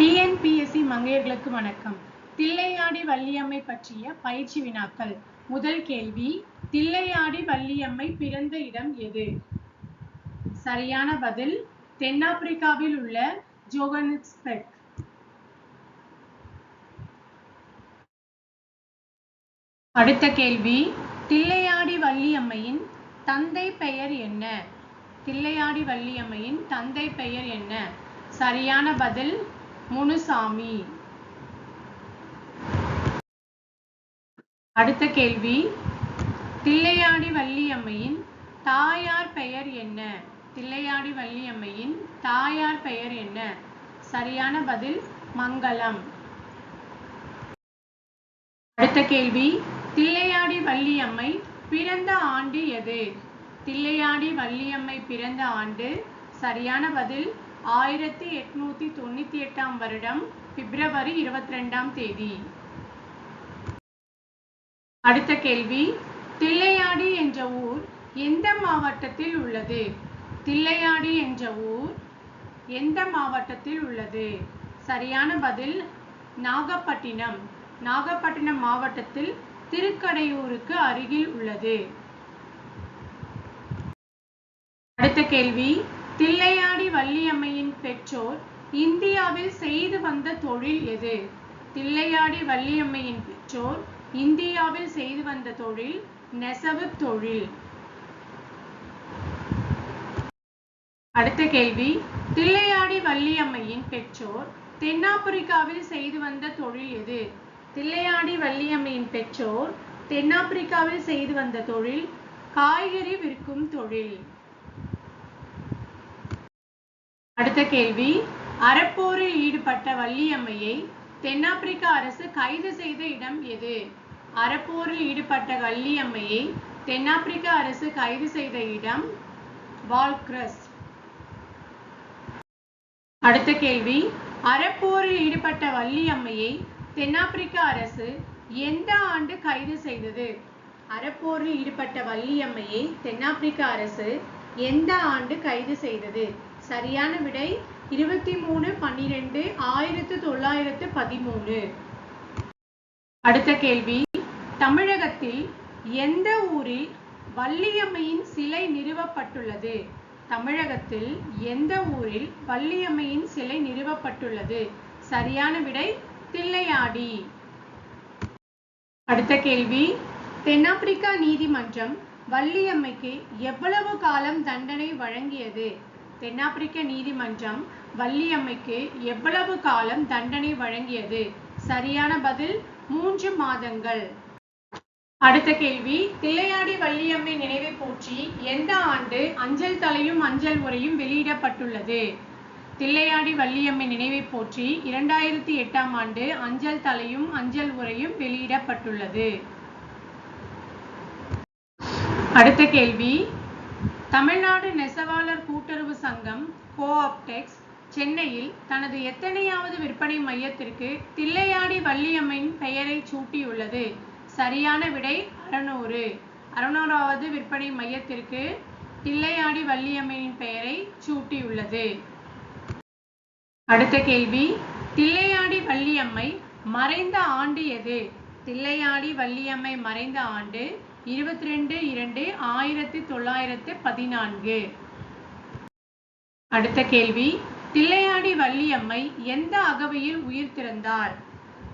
TNPSC மங்கையர்களுக்கு வணக்கம். தில்லையாடி வள்ளியம்மை பற்றிய பயிற்சி வினாக்கள். முதல் கேள்வி தில்லையாடி வள்ளியம்மை பிறந்த இடம் எது? சரியான பதில் தென்னாப்பிரிக்காவில் உள்ள ஜோகன்ஸ்பெக் அடுத்த கேள்வி தில்லையாடி வள்ளியம்மையின் தந்தை பெயர் என்ன? தில்லையாடி வள்ளியம்மையின் தந்தை பெயர் என்ன? சரியான பதில் முனுசாமி. அடுத்த கேள்வி. தில்லையாடி வள்ளியம்மையின் தாயார் பெயர் என்ன? தில்லையாடி வள்ளியம்மையின் தாயார் பெயர் என்ன? சரியான பதில் மங்களம். அடுத்த கேள்வி. தில்லையாடி வள்ளியம்மை பிறந்த ஆண்டு எது? தில்லையாடி வள்ளியம்மை பிறந்த ஆண்டு சரியான பதில் ஆயிரத்தி எட்நூத்தி தொண்ணூத்தி எட்டாம் வருடம் பிப்ரவரி இருபத்தி ரெண்டாம் தேதி. அடுத்த கேள்வி தில்லையாடி என்ற ஊர் எந்த மாவட்டத்தில் உள்ளது? தில்லையாடி என்ற ஊர் எந்த மாவட்டத்தில் உள்ளது? சரியான பதில் நாகப்பட்டினம். நாகப்பட்டினம் மாவட்டத்தில் திருக்கடையூருக்கு அருகில் உள்ளது. அடுத்த கேள்வி தில்லையாடி வள்ளியம்மையின் பெற்றோர் இந்தியாவில் செய்து வந்த தொழில் எது? தில்லையாடி வள்ளியம்மையின் பெற்றோர் இந்தியாவில் செய்து வந்த தொழில் நெசவு தொழில். அடுத்த கேள்வி. தில்லையாடி வள்ளியம்மையின் பெற்றோர் தென்னாப்பிரிக்காவில் செய்து வந்த தொழில் எது? தில்லையாடி வள்ளியம்மையின் பெற்றோர் தென்னாப்பிரிக்காவில் செய்து வந்த தொழில் காய்கறி விற்கும் தொழில். அடுத்த கேள்வி. அறப்போரில் ஈடுபட்ட வள்ளியம்மையை தென்னாப்பிரிக்க அரசு கைது செய்த இடம் எது? அறப்போரில் ஈடுபட்ட வள்ளியம்மையை தென்னாப்பிரிக்க அரசு கைது செய்த இடம் வால்க்ரஸ். அடுத்த கேள்வி. அறப்போரில் ஈடுபட்ட வள்ளியம்மையை தென்னாப்பிரிக்க அரசு எந்த ஆண்டு கைது செய்தது? அறப்போரில் ஈடுபட்ட வள்ளியம்மையை தென்னாப்பிரிக்க அரசு எந்த ஆண்டு கைது செய்தது? சரியான விடை இருபத்தி மூணு பன்னிரெண்டு ஆயிரத்து தொள்ளாயிரத்து பதிமூணு. அடுத்த கேள்வி. தமிழகத்தில் எந்த ஊரில் வள்ளியம்மையின் சிலை நிறுவப்பட்டுள்ளது? தமிழகத்தில் எந்த ஊரில் வள்ளியம்மையின் சிலை நிறுவப்பட்டுள்ளது? சரியான விடை தில்லையாடி. அடுத்த கேள்வி. தென்னாப்பிரிக்கா நீதிமன்றம் வள்ளியம்மைக்கு எவ்வளவு காலம் தண்டனை வழங்கியது? தென்னாப்பிரிக்க நீதிமன்றம் வள்ளியம்மைக்கு எவ்வளவு காலம் தண்டனை வழங்கியது? சரியான பதில் மூன்று மாதங்கள். அடுத்த கேள்வி. திளையாடி வள்ளியம்மை நினைவை போற்றி எந்த ஆண்டு அஞ்சல் தலையும் அஞ்சல் உரையும் வெளியிடப்பட்டுள்ளது? தில்லையாடி வள்ளியம்மை நினைவை போற்றி இரண்டாயிரத்தி எட்டாம் ஆண்டு அஞ்சல் தலையும் அஞ்சல் உரையும் வெளியிடப்பட்டுள்ளது. அடுத்த கேள்வி. தமிழ்நாடு நெசவாளர் கூட்டுறவு சங்கம் கோஆப்டெக்ஸ் சென்னையில் தனது எத்தனையாவது விற்பனை மையத்திற்கு தில்லையாடி வள்ளியம்மையின் பெயரை சூட்டியுள்ளது. சரியான விடை அறநூறு. அறநூறாவது விற்பனை மையத்திற்கு தில்லையாடி வள்ளியம்மையின் பெயரை சூட்டியுள்ளது. அடுத்த கேள்வி. தில்லையாடி வள்ளியம்மை மறைந்த ஆண்டு எது? தில்லையாடி வள்ளியம்மை மறைந்த ஆண்டு இருபத்தி ரெண்டு இரண்டு ஆயிரத்தி தொள்ளாயிரத்து பதினான்கு. அடுத்த கேள்வி. தில்லையாடி வள்ளியம்மை எந்த அகவையில் உயிர் திறந்தார்?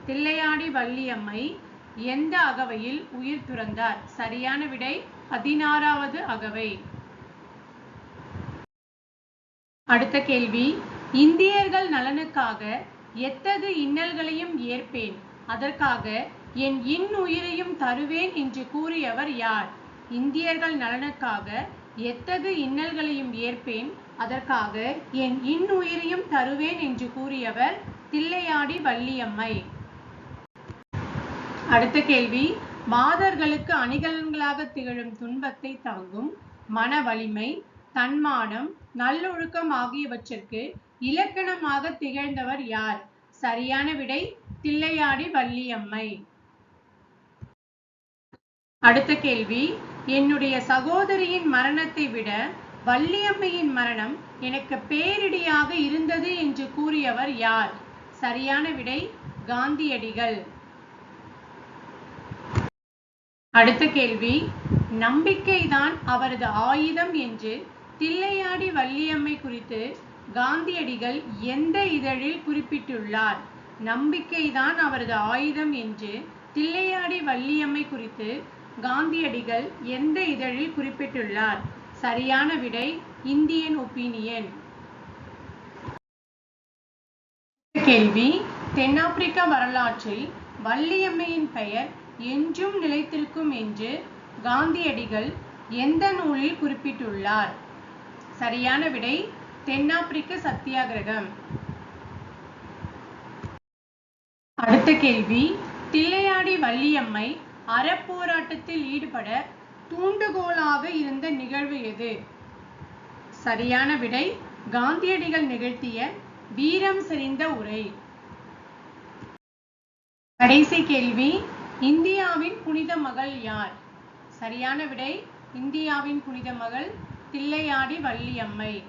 தில்லையாடி வள்ளியம்மை எந்த அகவையில் உயிர் துறந்தார்? சரியான விடை பதினாறாவது அகவை. அடுத்த கேள்வி. இந்தியர்கள் நலனுக்காக எத்தகு இன்னல்களையும் ஏற்பேன்? அதற்காக என் இன்னுயிரையும் தருவேன் என்று கூறியவர் யார்? இந்தியர்கள் நலனுக்காக எத்தகு இன்னல்களையும் ஏற்பேன் அதற்காக என் இன்னுயிரையும் தருவேன் என்று கூறியவர் தில்லையாடி வள்ளியம்மை. அடுத்த கேள்வி. மாதர்களுக்கு அணிகலன்களாக திகழும் துன்பத்தை தாங்கும் மன வலிமை தன்மானம் நல்லொழுக்கம் ஆகியவற்றிற்கு இலக்கணமாக திகழ்ந்தவர் யார்? சரியான விடை தில்லையாடி வள்ளியம்மை. அடுத்த கேள்வி என்னுடைய சகோதரியின் மரணத்தை விட வள்ளியம்மையின் மரணம் எனக்கு பேரிடியாக இருந்தது என்று கூறியவர் யார்? சரியான விடை காந்தியடிகள். அடுத்த கேள்வி நம்பிக்கைதான் அவரது ஆயுதம் என்று தில்லையாடி வள்ளியம்மை குறித்து காந்தியடிகள் எந்த இதழில் குறிப்பிட்டுள்ளார்? நம்பிக்கைதான் அவரது ஆயுதம் என்று தில்லையாடி வள்ளியம்மை குறித்து காந்தியடிகள் எந்த இதழில் குறிப்பிட்டுள்ளார்? சரியான விடை இந்தியன் ஒப்பீனியன். கேள்வி தென்னாப்பிரிக்க வரலாற்றில் வள்ளியம்மையின் பெயர் என்றும் நிலைத்திருக்கும் என்று காந்தியடிகள் எந்த நூலில் குறிப்பிட்டுள்ளார்? சரியான விடை தென்னாப்பிரிக்க சத்தியாகிரகம். அடுத்த கேள்வி தில்லையாடி வள்ளியம்மை அறப்போராட்டத்தில் ஈடுபட தூண்டுகோலாக இருந்த நிகழ்வு எது? சரியான விடை காந்தியடிகள் நிகழ்த்திய வீரம் செறிந்த உரை. கடைசி கேள்வி இந்தியாவின் புனித மகள் யார்? சரியான விடை இந்தியாவின் புனித மகள் தில்லையாடி வள்ளியம்மை.